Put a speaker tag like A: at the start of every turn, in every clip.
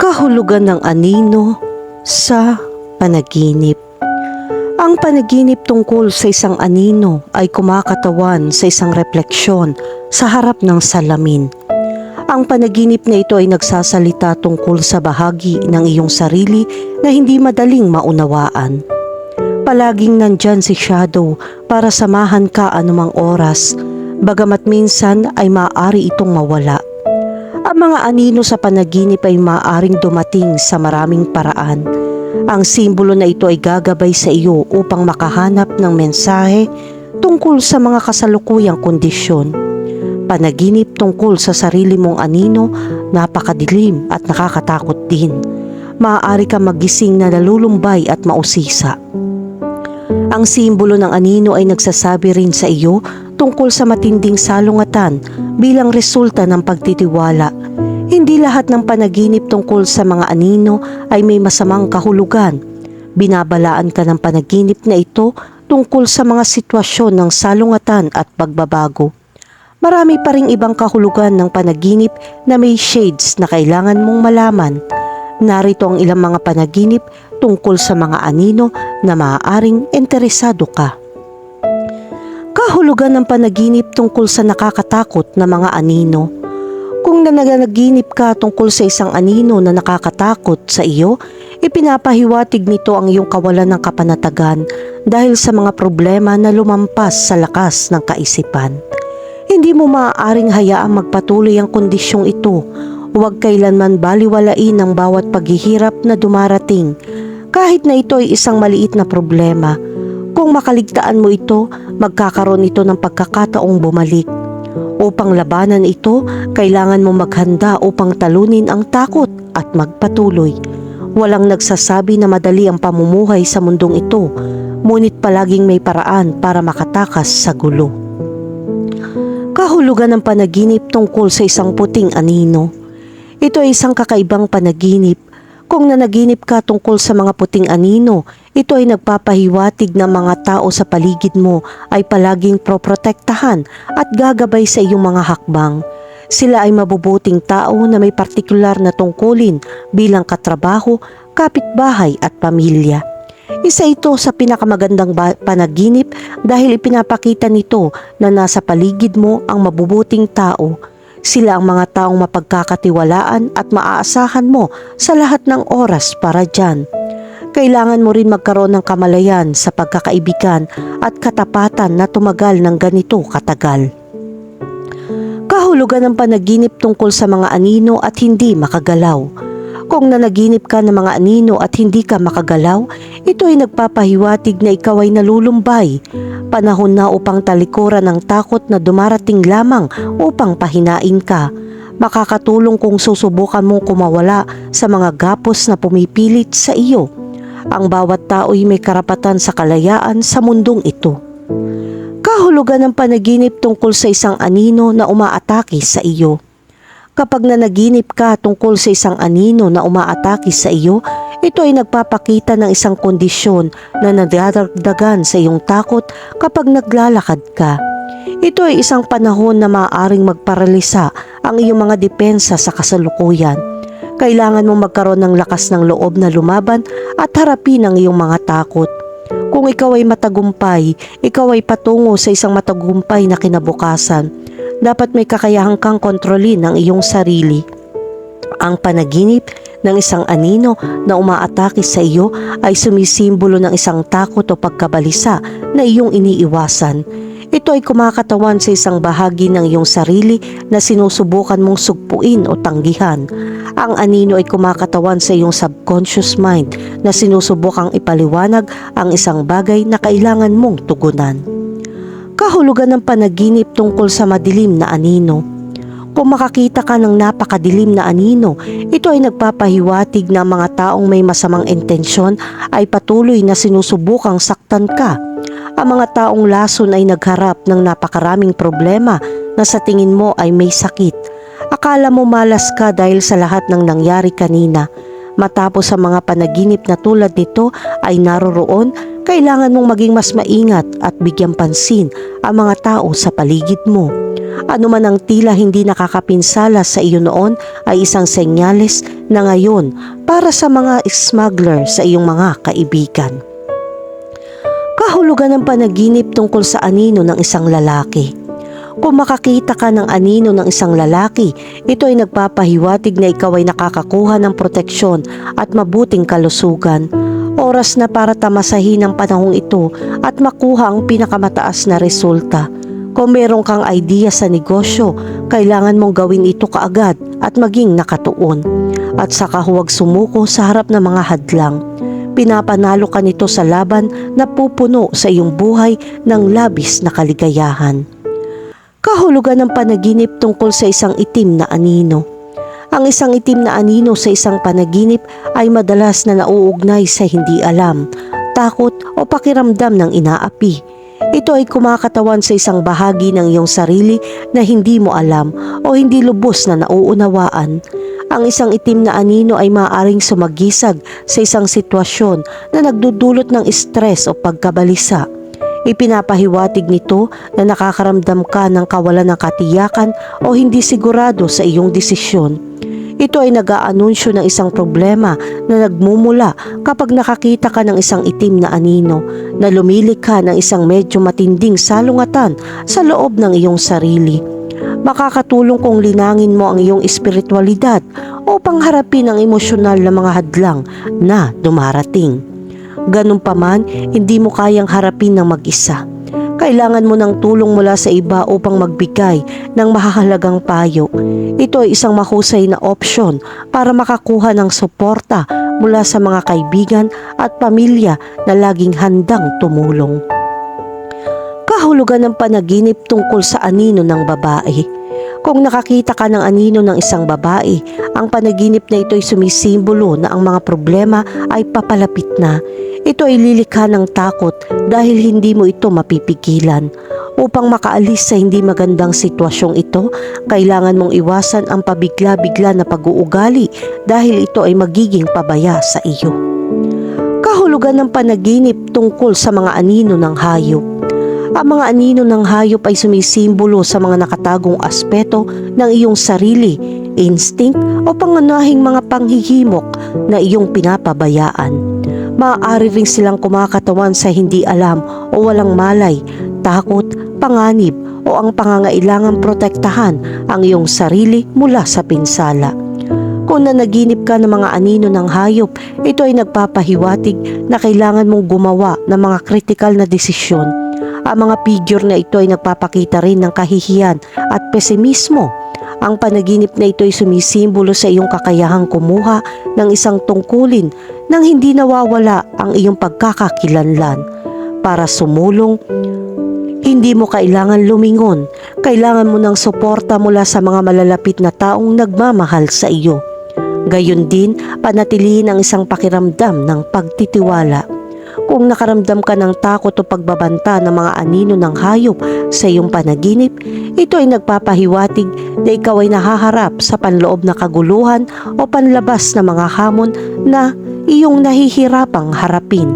A: Kahulugan ng anino sa panaginip. Ang panaginip tungkol sa isang anino ay kumakatawan sa isang refleksyon sa harap ng salamin. Ang panaginip na ito ay nagsasalita tungkol sa bahagi ng iyong sarili na hindi madaling maunawaan. Palaging nandyan si Shadow para samahan ka anumang oras, bagamat minsan ay maaari itong mawala. Mga anino sa panaginip ay maaaring dumating sa maraming paraan. Ang simbolo na ito ay gagabay sa iyo upang makahanap ng mensahe tungkol sa mga kasalukuyang kondisyon. Panaginip tungkol sa sarili mong anino, napakadilim at nakakatakot din. Maaari ka magising na nalulumbay at mausisa. Ang simbolo ng anino ay nagsasabi rin sa iyo tungkol sa matinding salungatan bilang resulta ng pagtitiwala. Hindi lahat ng panaginip tungkol sa mga anino ay may masamang kahulugan. Binabalaan ka ng panaginip na ito tungkol sa mga sitwasyon ng salungatan at pagbabago. Marami pa ring ibang kahulugan ng panaginip na may shades na kailangan mong malaman. Narito ang ilang mga panaginip tungkol sa mga anino na maaaring interesado ka. Kahulugan ng panaginip tungkol sa nakakatakot na mga anino. Kung nananaginip ka tungkol sa isang anino na nakakatakot sa iyo, ipinapahiwatig nito ang iyong kawalan ng kapanatagan dahil sa mga problema na lumampas sa lakas ng kaisipan. Hindi mo maaaring hayaang magpatuloy ang kondisyong ito. Huwag kailanman baliwalain ang bawat paghihirap na dumarating kahit na ito ay isang maliit na problema. Kung makaligtaan mo ito, magkakaroon ito ng pagkakataong bumalik. Upang labanan ito, kailangan mo maghanda upang talunin ang takot at magpatuloy. Walang nagsasabi na madali ang pamumuhay sa mundong ito, ngunit palaging may paraan para makatakas sa gulo. Kahulugan ng panaginip tungkol sa isang puting anino. Ito ay isang kakaibang panaginip kung nanaginip ka tungkol sa mga puting anino, ito ay nagpapahiwatig na mga tao sa paligid mo ay palaging proprotektahan at gagabay sa iyong mga hakbang. Sila ay mabubuting tao na may partikular na tungkulin bilang katrabaho, kapitbahay at pamilya. Isa ito sa pinakamagandang panaginip dahil ipinapakita nito na nasa paligid mo ang mabubuting tao sila ang mga taong mapagkakatiwalaan at maaasahan mo sa lahat ng oras para dyan. Kailangan mo rin magkaroon ng kamalayan sa pagkakaibigan at katapatan na tumagal ng ganito katagal. Kahulugan ng panaginip tungkol sa mga anino at hindi makagalaw. Kung nanaginip ka ng mga anino at hindi ka makagalaw, ito ay nagpapahiwatig na ikaw ay nalulumbay. Panahon na upang talikuran ang takot na dumarating lamang upang pahinain ka. Makakatulong kung susubukan mong kumawala sa mga gapos na pumipilit sa iyo. Ang bawat tao ay may karapatan sa kalayaan sa mundong ito. Kahulugan ng panaginip tungkol sa isang anino na umaatake sa iyo. Kapag nanaginip ka tungkol sa isang anino na umaatake sa iyo, ito ay nagpapakita ng isang kondisyon na nadadagdagan sa iyong takot kapag naglalakad ka. Ito ay isang panahon na maaaring magparalisa ang iyong mga depensa sa kasalukuyan. Kailangan mong magkaroon ng lakas ng loob na lumaban at harapin ang iyong mga takot. Kung ikaw ay matagumpay, ikaw ay patungo sa isang matagumpay na kinabukasan dapat may kakayahang kang kontrolin ang iyong sarili. Ang panaginip ng isang anino na umaatake sa iyo ay sumisimbolo ng isang takot o pagkabalisa na iyong iniiwasan. Ito ay kumakatawan sa isang bahagi ng iyong sarili na sinusubukan mong sugpuin o tanggihan. Ang anino ay kumakatawan sa iyong subconscious mind na sinusubukang ipaliwanag ang isang bagay na kailangan mong tugunan kahulugan ng panaginip tungkol sa madilim na anino. Kung makakita ka ng napakadilim na anino, ito ay nagpapahiwatig na mga taong may masamang intensyon ay patuloy na sinusubukang saktan ka. Ang mga taong lason ay nagharap ng napakaraming problema na sa tingin mo ay may sakit. Akala mo malas ka dahil sa lahat ng nangyari kanina. Matapos sa mga panaginip na tulad nito ay naroroon kailangan mong maging mas maingat at bigyang pansin ang mga tao sa paligid mo. Ano man ang tila hindi nakakapinsala sa iyo noon ay isang senyales na ngayon para sa mga smuggler sa iyong mga kaibigan. Kahulugan ng panaginip tungkol sa anino ng isang lalaki. Kung makakita ka ng anino ng isang lalaki, ito ay nagpapahiwatig na ikaw ay nakakakuha ng proteksyon at mabuting kalusugan. Oras na para tamasahin ang panahong ito at makuha ang pinakamataas na resulta. Kung meron kang idea sa negosyo, kailangan mong gawin ito kaagad at maging nakatuon. At saka huwag sumuko sa harap ng mga hadlang. Pinapanalo ka nito sa laban na pupuno sa iyong buhay ng labis na kaligayahan. Kahulugan ng panaginip tungkol sa isang itim na anino. Ang isang itim na anino sa isang panaginip ay madalas na nauugnay sa hindi alam, takot o pakiramdam ng inaapi. Ito ay kumakatawan sa isang bahagi ng iyong sarili na hindi mo alam o hindi lubos na nauunawaan. Ang isang itim na anino ay maaaring sumagisag sa isang sitwasyon na nagdudulot ng stress o pagkabalisa. Ipinapahiwatig nito na nakakaramdam ka ng kawalan ng katiyakan o hindi sigurado sa iyong desisyon. Ito ay nag-aanunsyo ng isang problema na nagmumula kapag nakakita ka ng isang itim na anino na lumilikha ng isang medyo matinding salungatan sa loob ng iyong sarili. Makakatulong kung linangin mo ang iyong espiritualidad upang harapin ang emosyonal na mga hadlang na dumarating. Ganun pa man, hindi mo kayang harapin ng mag-isa. Kailangan mo ng tulong mula sa iba upang magbigay ng mahahalagang payo. Ito ay isang mahusay na opsyon para makakuha ng suporta mula sa mga kaibigan at pamilya na laging handang tumulong. Kahulugan ng panaginip tungkol sa anino ng babae. Kung nakakita ka ng anino ng isang babae, ang panaginip na ito ay sumisimbolo na ang mga problema ay papalapit na. Ito ay lilikha ng takot dahil hindi mo ito mapipigilan. Upang makaalis sa hindi magandang sitwasyong ito, kailangan mong iwasan ang pabigla-bigla na pag-uugali dahil ito ay magiging pabaya sa iyo. Kahulugan ng panaginip tungkol sa mga anino ng hayop. Ang mga anino ng hayop ay sumisimbolo sa mga nakatagong aspeto ng iyong sarili, instinct o pangunahing mga panghihimok na iyong pinapabayaan. Maaari rin silang kumakatawan sa hindi alam o walang malay, takot, panganib o ang pangangailangang protektahan ang iyong sarili mula sa pinsala. Kung nanaginip ka ng mga anino ng hayop, ito ay nagpapahiwatig na kailangan mong gumawa ng mga kritikal na desisyon. Ang mga figure na ito ay nagpapakita rin ng kahihiyan at pesimismo. Ang panaginip na ito ay sumisimbolo sa iyong kakayahang kumuha ng isang tungkulin nang hindi nawawala ang iyong pagkakakilanlan. Para sumulong, hindi mo kailangan lumingon. Kailangan mo ng suporta mula sa mga malalapit na taong nagmamahal sa iyo. Gayon din, panatilihin ang isang pakiramdam ng pagtitiwala. Kung nakaramdam ka ng takot o pagbabanta ng mga anino ng hayop sa iyong panaginip, ito ay nagpapahiwatig na ikaw ay nahaharap sa panloob na kaguluhan o panlabas na mga hamon na iyong nahihirapang harapin.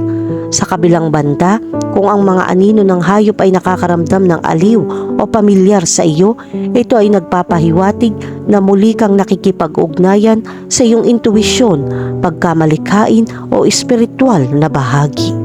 A: Sa kabilang banda, kung ang mga anino ng hayop ay nakakaramdam ng aliw o pamilyar sa iyo, ito ay nagpapahiwatig na muli kang nakikipag-ugnayan sa iyong intuwisyon, pagkamalikhain o espiritual na bahagi.